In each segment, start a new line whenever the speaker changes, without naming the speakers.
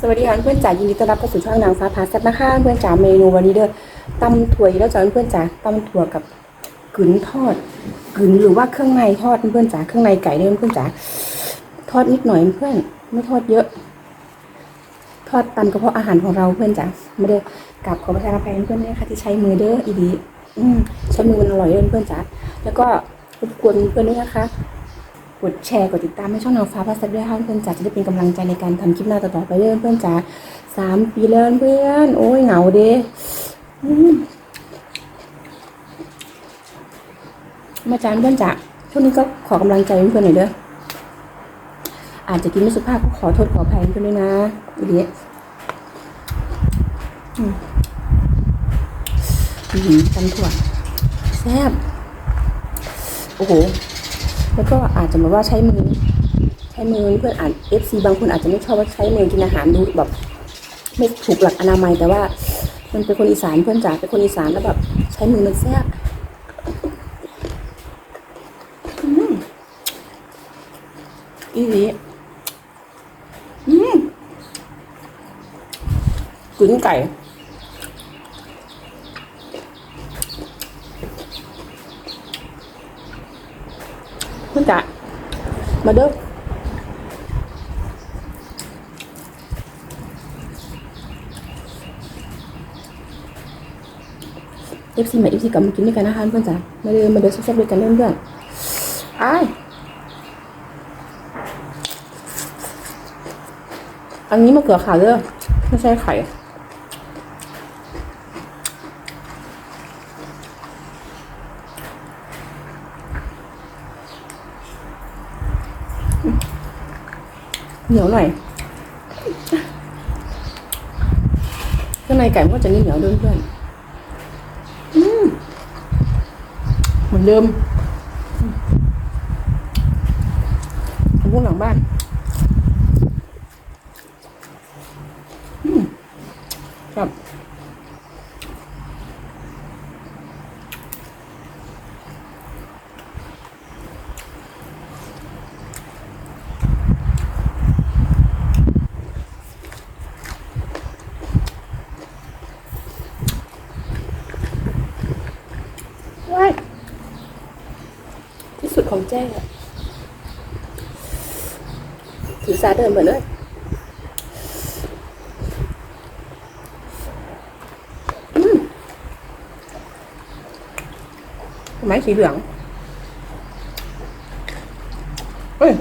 สวัสดีค่ะเพื่อนจ๋ายินดีต้อนรับเข้าสู่ช่องนางฟ้าพาแซ่บนะคะเพื่อนจ๋าเมนูวันนี้เด้อตำถั่วอีกแล้วจ้ะเพื่อนจ๋าตำถั่วกับกึ๋นทอดกึ๋นหรือว่าเครื่องในทอดเพื่อนจ๋าเครื่องในไก่เด้อเพื่อนจ๋าทอดนิดหน่อยเพื่อนไม่ทอดเยอะ ทอดตามกระเพาะอาหารของเราเพื่อนจ๋าไม่ได้กลับขอประทานอภัยเพื่อนด้วยค่ะที่ใช้มือเด้ออีดีอืมใช้มือมันอร่อยเด้อเพื่อนจ๋าแล้วก็รบกวนเพื่อนด้วยนะคะ ดแชร์ กดติดตามให้ช่องนางฟ้าพาสด้วยค่ะเพื่อนจ๋าจะได้เป็นกำลังใจในการทำคลิปหน้าต่อๆไปเรื่อยเพื่อนจ๋าสามปีแล้วเพื่อนโอ้ยเหงาเด้อมาจานเพื่อนจ๋าช่วงนี้ก็ขอกำลังใจเพื่อนๆหน่อยเด้ออาจจะกินไม่สุภาพก็ขอโทษขออภัยเพื่อนด้วยนะอีเดียอืมตำถั่วแซ่บโอ้โห แล้วก็อาจจะแบบว่าใช้มือ ใช้มือเพื่อนอ่านเอฟซีบางคนอาจจะไม่ชอบว่าใช้มือกินอาหารดูแบบไม่ถูกหลักอนามัยแต่ว่า มันเป็นคนอีสานเพื่อนจ๋าเป็นคนอีสานแล้วแบบใช้มือมันแซ่บอืมอีหลีอืมกึ๋นไก่ เพื่อนจ๋ามาเด้อเอฟซีใหมาเอฟซีกลับมากินด้วยกันนะคะเพื่อนจ๋ามาเดินมาเดินซ่บๆด้วยกันเพื่อนๆอ้ายอันนี้มะเขือขาวเด้อไม่ใช่ไข่ เหนียวหน่อยข้างในไก่มันก็จะนิ่เหนียวด้วยเพื่อนเหมือนเดิมทำพวกหลังบ้านครับ ของแจ้อถือสาเดินเหมือนเลยอืมไม้สีเหลืองเอ้ย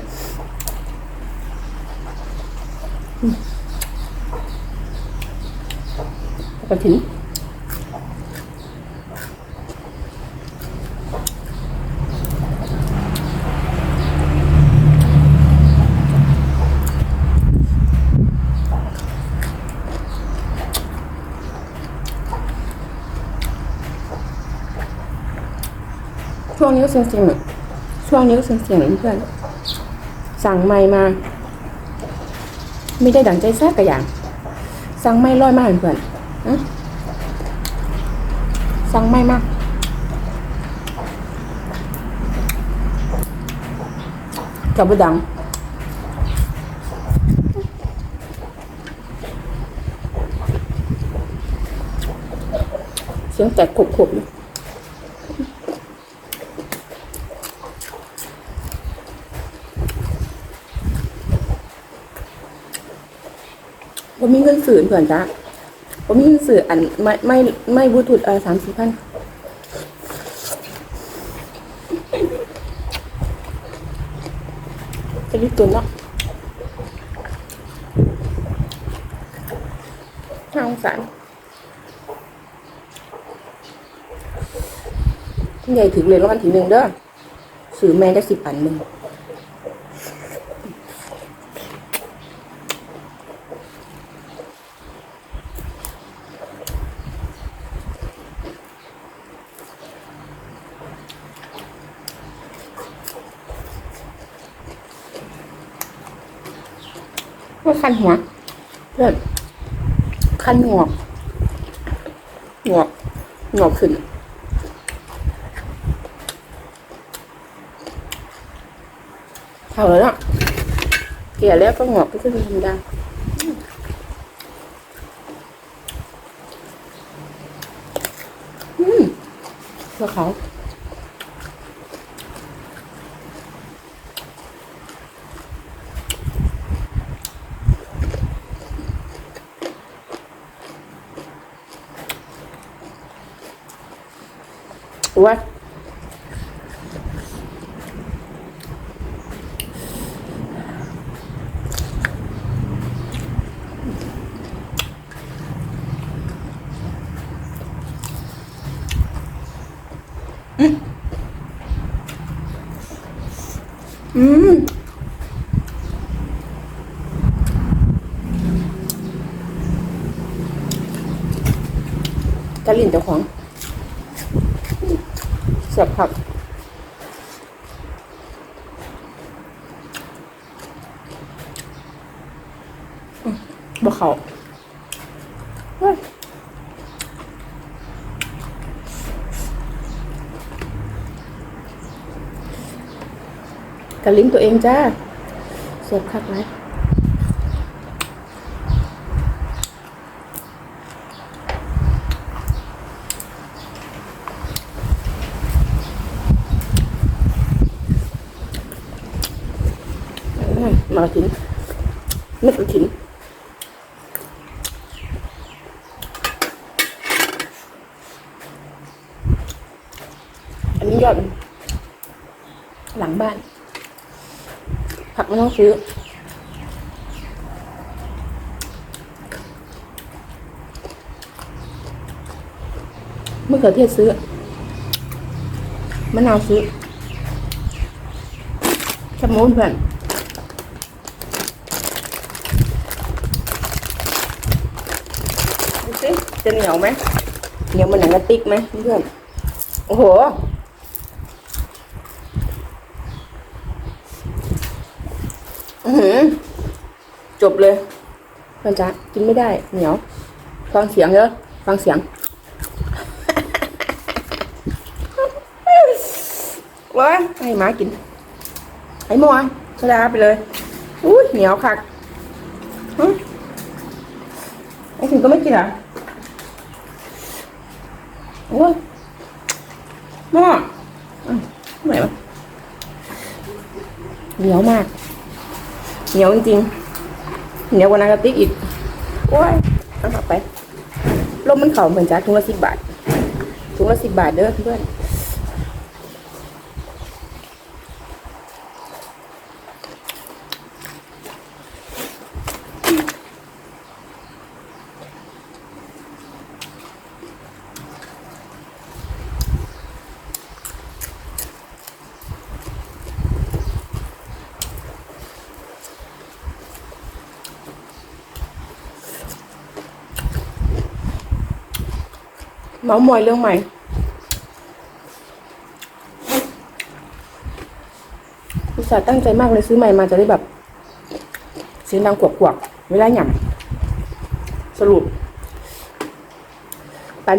กระถิ่น ช่วงนี้ก็เสียงๆหน่อยช่วงนี้ก็เสียงๆหน่อยเพื่อนสั่งไม่มา ไม่ได้ดังใจแท้กระอย่าง สั่งไม่ร้อยมากเพื่อนอสั่งไม่มากกับดังเสียงแตกขบๆเลย ผมมีเงินสื่อเพื่อนจ้ะผมมีเงินสื่ออันไม่ไม่ไม่บูทูธเออสามสี่พันจะรีบตุนเนาะน่าสงสารใหญ่ถึงเลยแล้วกันถึงหนึ่งเด้อสื่อแม่ได้สิบอันหนึ่ง ไม่คันหัวเลิศคันหงอกหงอกหงอกขึ้นเท่าแล้วเกลี่ยแล้วก็หงอกก็ขึ้นธรรมดาอืมพวกเขา ว่าอืมจะลิ่นเจ้าของเสียบผักอืมบ่เขาเฮ้ยกะลิ้นตัวเองจ้าเสียบคักไหมอื มากระถินเม็ดกระถินอันนี้ยอดหลังบ้าน ผักไม่ต้องซื้อมะเขือเทศซื้อมะนาวซื้อชะมูนเพื่อนดูสิ จะเหนียวไหมเหนียวมันหนังกระติกไหมเพื่อนโอ้โหจบเลยเพื่อนจ๊ะกินไม่ได้เหนียว ฟังเสียงเยอะฟังเสียงว้ายให้หมากินไอ้มัวชดาไปเลยอุ้ยเหนียวคักไอ้ถึงก็ไม่กินอะ โอ้ยมัวอืมทำไมวะเหนียวมาก เหนียวจริงๆเหนียวกว่านางกระติกอีก โอ้ยเอากลับไปลมมันเข่าเหมือนจ้าถุงละสิบบาทถุงละสิบบาทเด้อเพื่อน เมาส์มอยเรื่องใหม่ อุตส่าห์ตั้งใจมากเลยซื้อใหม่มาจะได้แบบ เสียงดังกวกๆเวลาหย่ำสรุป ปัน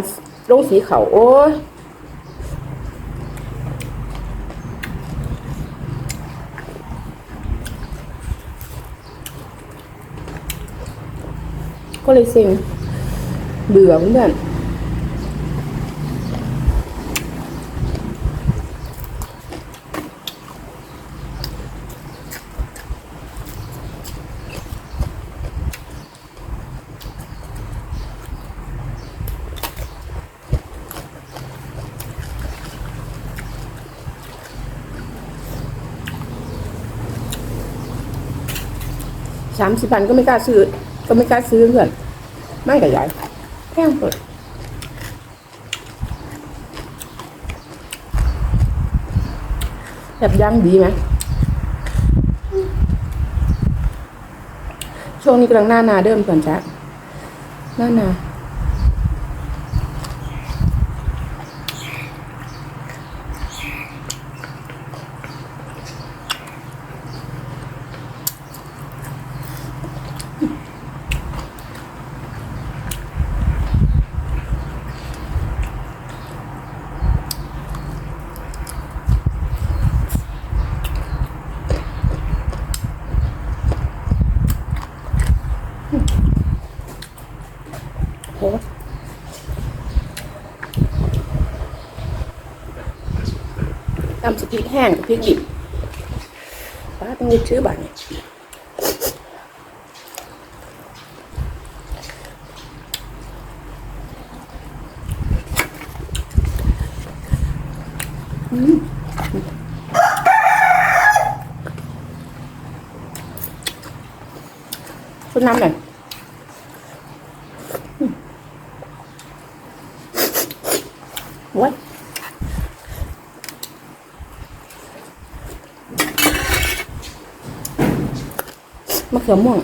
ลงสีเขาโอ้ยก็เลยเซ็งเบื่อเพื่อน สามสิบพันก็ไม่กล้าซื้อ ก็ไม่กล้าซื้อเพื่อนไม่กระยายแพงเปิดแบบย่างดีไหมช่วงนี้กำลังหน้านาเดิมเพื่อนจ้ะหน้านา Ủa? Làm sự kiện hàng, việc điểm. Bác như chứ bạn này. คุณน้ำหน่อยอืมวัด มะเขือม่วง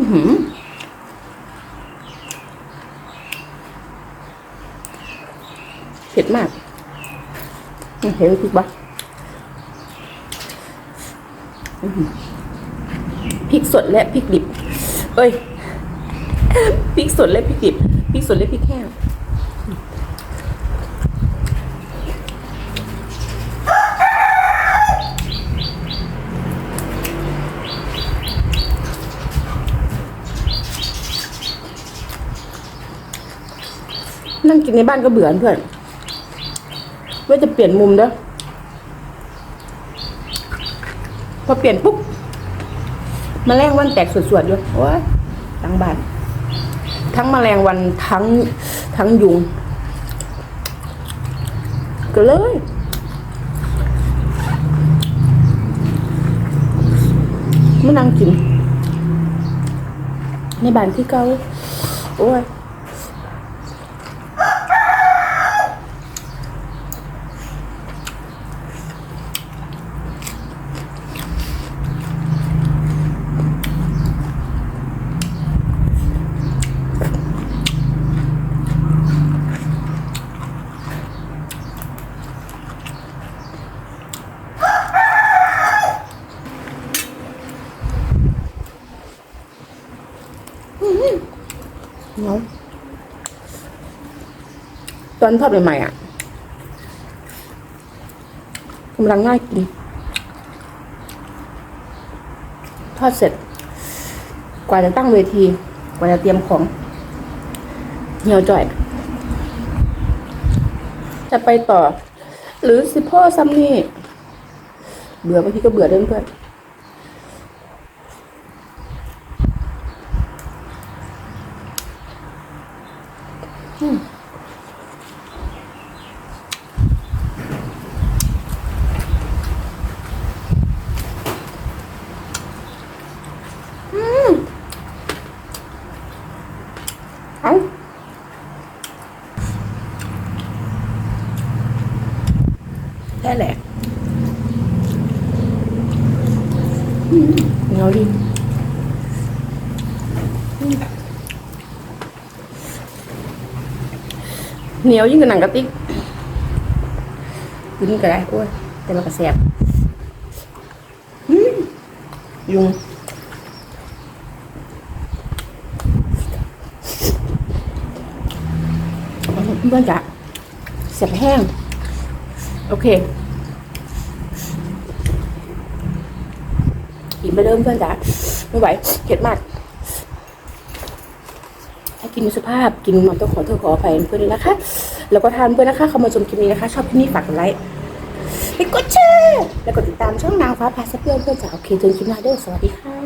อื้อหือเผ็ดมากเห็นพริกปะอื้อหือพริกสดและพริกดิบ เอ้ยพริกสดและพริกดิบพริกสดและพริกแห้งนั่งกินในบ้านก็เบื่อเพื่อน ว่าจะเปลี่ยนมุมเด้อพอเปลี่ยนปุ๊บแมลงวันแตกสวดๆอยู่โอ้ยทั้งบ้านทั้งแมลงวันทั้งทั้งยุง ก็เลยมานั่งกิน ในบ้านที่เก่าโอ้ย เนาะตอนทอดใหม่ๆอะกำลังง่ายกินทอดเสร็จ กว่าจะตั้งเวที กว่าจะเตรียมของเหี่ยวจ่อย จะไปต่อ หรือสิพ่อซ้ำนี่เบื่อบางทีก็เบื่อเดินเพื่อน เอาแค่แหละอืมเหนียวดีอืม เหนียวยิ่งกว่าหนังกระติกกินก็ได้โอ้ยแต่มันก็แสบยุงเพื่อนจ๋าเสียบแห้ง โอเคกินไปเริ่มเพื่อนจ๋าไม่ไหวเผ็ดมาก ถ้ากินสุภาพกินมันต้องขอโทษขออภัยเพื่อนนะคะ แล้วก็ทานเพื่อนนะคะเข้ามาชมคลิปนี้นะคะ ชอบคลิปนี้ฝากกดไลค์ไปกดแชร์แล้วกดติดตามช่องนางฟ้าพาสเพื่อนเพื่อนจ๋าโอเคเจอกันคลิปหน้าด้วยสวัสดีค่ะ